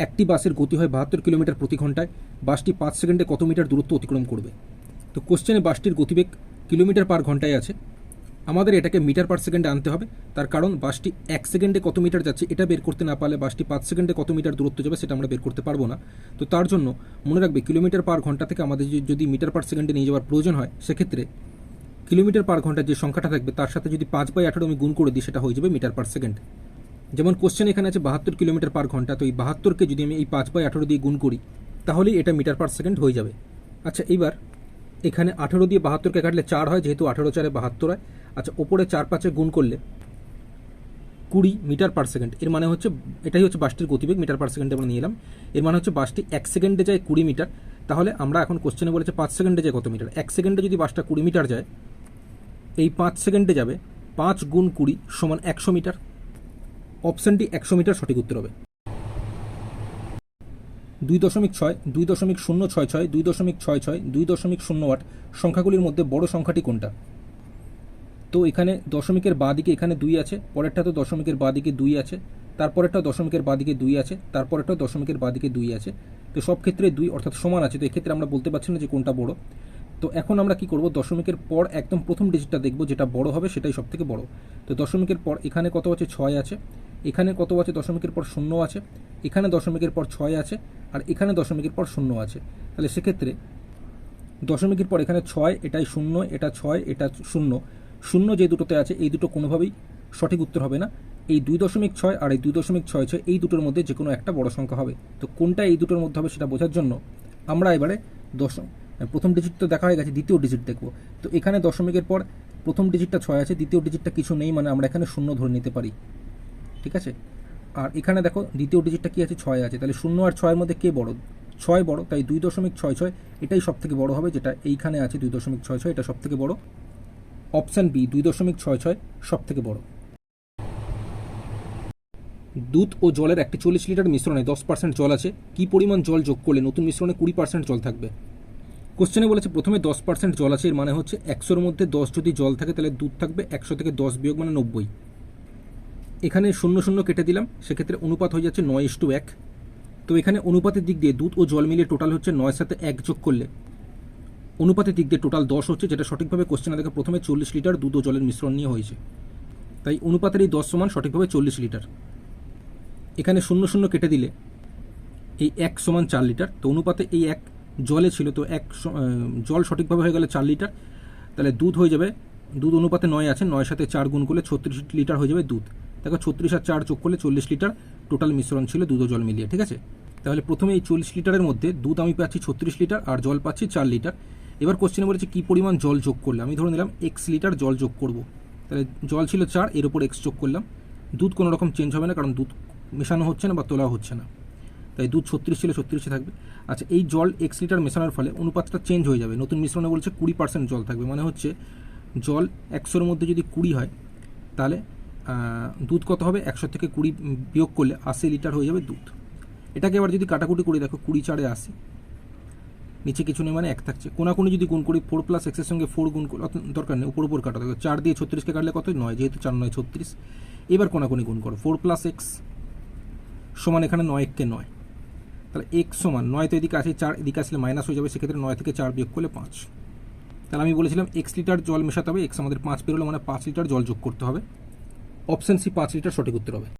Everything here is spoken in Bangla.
একটি বাসের গতি হয় বাহাত্তর কিলোমিটার প্রতি ঘন্টায় বাসটি পাঁচ সেকেন্ডে কত মিটার দূরত্ব অতিক্রম করবে? তো কোশ্চেনে বাসটির গতিবেগ কিলোমিটার পার ঘন্টায় আছে। আমাদের এটাকে মিটার পার সেকেন্ডে আনতে হবে। তার কারণ বাসটি এক সেকেন্ডে কত মিটার যাচ্ছে এটা বের করতে না পারলে বাসটি পাঁচ সেকেন্ডে কত মিটার দূরত্ব যাবে সেটা আমরা বের করতে পারব না। তো তার জন্য মনে রাখবে কিলোমিটার পার ঘণ্টা থেকে আমাদের যদি- মিটার পার সেকেন্ডে নিয়ে যাওয়ার প্রয়োজন হয়, সেক্ষেত্রে কিলোমিটার পার ঘণ্টার যে সংখ্যাটা থাকবে, তার সাথে যদি পাঁচ বাই আঠারো আমি গুণ করে দিই, সেটা হয়ে যাবে মিটার পার সেকেন্ড। যেমন কোশ্চেন এখানে আছে বাহাত্তর কিলোমিটার পার ঘণ্টা, তো এই বাহাত্তরকে যদি আমি এই পাঁচ বাই আঠারো দিয়ে গুণ করি, তাহলেই এটা মিটার পার সেকেন্ড হয়ে যাবে। আচ্ছা এইবার এখানে আঠেরো দিয়ে বাহাত্তরকে কাটলে চার হয়, যেহেতু আঠেরো চারে বাহাত্তর হয়। আচ্ছা ওপরে চার পাঁচে গুণ করলে কুড়ি মিটার পার সেকেন্ড এর মানে হচ্ছে, এটাই হচ্ছে বাসটির গতিবেগ, মিটার পার সেকেন্ডে আমরা নিয়ে এলাম। এর মানে হচ্ছে বাসটি এক সেকেন্ডে যায় কুড়ি মিটার, তাহলে আমরা এখন কোশ্চেনে বলেছে পাঁচ সেকেন্ডে যায় কত মিটার? এক সেকেন্ডে যদি বাসটা কুড়ি মিটার যায়, এই পাঁচ সেকেন্ডে যাবে পাঁচ গুণ কুড়ি সমান একশো মিটার। অপশানটি একশো মিটার সঠিক উত্তর হবে। দুই দশমিক ছয়, দুই দশমিক শূন্য ছয় ছয়, দুই দশমিক ছয় ছয়, দুই দশমিক শূন্য আট সংখ্যাগুলির মধ্যে বড় সংখ্যাটি কোনটা? তো এখানে দশমিকের বাঁ দিকে এখানে দুই আছে, পরেরটা তো দশমিকের বাঁ দিকে দুই আছে, তারপরেরটা দশমিকের বাঁ দিকে দুই আছে, তারপরেরটা দশমিকের বাঁ দিকে দুই আছে। তো সব ক্ষেত্রে দুই অর্থাৎ সমান আছে, তো এক্ষেত্রে আমরা বলতে পারছি না যে কোনটা বড়। তো এখন আমরা কি করব? দশমিকের পর একদম প্রথম ডিজিটটা দেখব যেটা বড় হবে সেটাই সব থেকে বড়। তো দশমিকের পর এখানে কত আছে? ছয় আছে। এখানে কত আছে? দশমিকের পর শূন্য আছে। এখানে দশমিকের পর ছয় আছে। আর এখানে দশমিকের পর শূন্য আছে। তাহলে সেক্ষেত্রে দশমিকের পর এখানে ছয়, এটাই শূন্য, এটা ছয়, এটা শূন্য। শূন্য যে দুটোতে আছে, এই দুটো কোনোভাবেই সঠিক উত্তর হবে না। এই দুই দশমিক ছয় আর এই দুই দশমিক ছয় ছয়, এই দুটোর মধ্যে যে কোনো একটা বড় সংখ্যা হবে। তো কোনটা এই দুটোর মধ্যে হবে সেটা বোঝার জন্য আমরা এবারে দশম প্রথম ডিজিট তো দেখা হয়ে গেছে, দ্বিতীয় ডিজিট দেখব। তো এখানে দশমিকের পর প্রথম ডিজিটটা ছয় আছে, দ্বিতীয় ডিজিটটা কিছু নেই মানে আমরা এখানে শূন্য ধরে নিতে পারি। ঠিক আছে? আর এখানে দেখো, দ্বিতীয় ডিজিটটা কী আছে? ছয় আছে। তাহলে শূন্য আর ছয়ের মধ্যে কে বড়? ছয় বড়, তাই দুই দশমিক ছয় ছয়, এটাই সব থেকে বড় হবে, যেটা এইখানে আছে দুই দশমিক ছয় ছয়, এটা সব থেকে বড়। অপশান বি, দুই দশমিক ছয় ছয় সব থেকে বড়। দুধ ও জলের একটি চল্লিশ লিটার মিশ্রণে দশ পার্সেন্ট জল আছে। কি পরিমাণ জল যোগ করলে নতুন মিশ্রণে কুড়ি পার্সেন্ট জল থাকবে? কোশ্চেনে বলেছে, প্রথমে দশ পার্সেন্ট জল আছে এর মানে হচ্ছে একশোর মধ্যে দশ যদি জল থাকে, তাহলে দুধ থাকবে, একশো থেকে দশ বিয়োগ মানে নব্বই। এখানে শূন্য শূন্য কেটে দিলাম, সেক্ষেত্রে অনুপাত হয়ে যাচ্ছে নয় ইস্টু এক। তো এখানে অনুপাতের দিক দিয়ে দুধ ও জল মিলিয়ে টোটাল হচ্ছে নয়ের সাথে এক যোগ করলে। অনুপাতের দিক দিয়ে টোটাল দশ হচ্ছে, যেটা সঠিকভাবে কোশ্চেনে দেখে, প্রথমে চল্লিশ লিটার দুধ ও জলের মিশ্রণ নিয়ে হয়েছে। তাই অনুপাতের এই দশ সমান সঠিকভাবে চল্লিশ লিটার। এখানে শূন্য শূন্য কেটে দিলে, এই এক সমান চার লিটার, তো অনুপাতে এই এক জলে ছিল, তো এক জল সঠিকভাবে হয়ে গেলে চার লিটার। তাহলে দুধ হয়ে যাবে, দুধ অনুপাতে নয় আছে নয়ের সাথে চার গুণ করলে ছত্রিশ লিটার হয়ে যাবে দুধ। দেখো ছত্রিশ আর চার যোগ করলে চল্লিশ লিটার, টোটাল মিশ্রণ ছিল দুধ ও জল মিলিয়ে, ঠিক আছে? তাহলে প্রথমে এই চল্লিশ লিটারের মধ্যে দুধ আমি পাচ্ছি ছত্রিশ লিটার আর জল পাচ্ছি চার লিটার। এবার কোশ্চেনে বলেছে কী পরিমাণ জল যোগ করলে? আমি ধরে নিলাম এক্স লিটার জল যোগ করব। তাহলে জল ছিল চার, এর উপর এক্স যোগ করলাম। দুধ কোনো রকম চেঞ্জ হবে না, কারণ দুধ মেশানো হচ্ছে না বা তোলা হচ্ছে না। তাই দুধ ছত্রিশ ছিল, ছত্রিশে থাকবে। আচ্ছা এই জল এক্স লিটার মেশানোর ফলে অনুপাতটা চেঞ্জ হয়ে যাবে। নতুন মিশ্রণে বলছে কুড়ি পার্সেন্ট জল থাকবে। মানে হচ্ছে জল একশোর মধ্যে যদি কুড়ি হয়, তাহলে দুধ কত হবে? একশো থেকে কুড়ি বিয়োগ করলে আশি লিটার হয়ে যাবে দুধ। এটাকে এবার যদি কাটাকুটি করে দেখো, কুড়ি চারে আশি। নিচে কিছু নেই মানে এক থাকছে। কোনাকুনি যদি গুণ করি ফোর প্লাস এক্সের সঙ্গে ফোর গুণ করি দরকার নেই, উপর উপর কাটা। দেখো, চার দিয়ে ছত্রিশকে কাটলে কত? নয়, যেহেতু চার, নয়, ছত্রিশ। এবার কোনাকুনি গুণ করো ফোর প্লাস এক্স সমান এখানে নয় এককে নয়। তাহলে এক্স সমান নয় তো এদিকে আছে চার, এদিকে আসলে মাইনাস হয়ে যাবে, সেক্ষেত্রে নয় থেকে চার বিয়োগ করলে পাঁচ। তাহলে আমি বলেছিলাম এক্স লিটার জল মেশাতে হবে এক্স আমাদের পাঁচ পেরোলে মানে পাঁচ লিটার জল যোগ করতে হবে। অপশন সি পাঁচ লিটার সঠিক উত্তর হবে।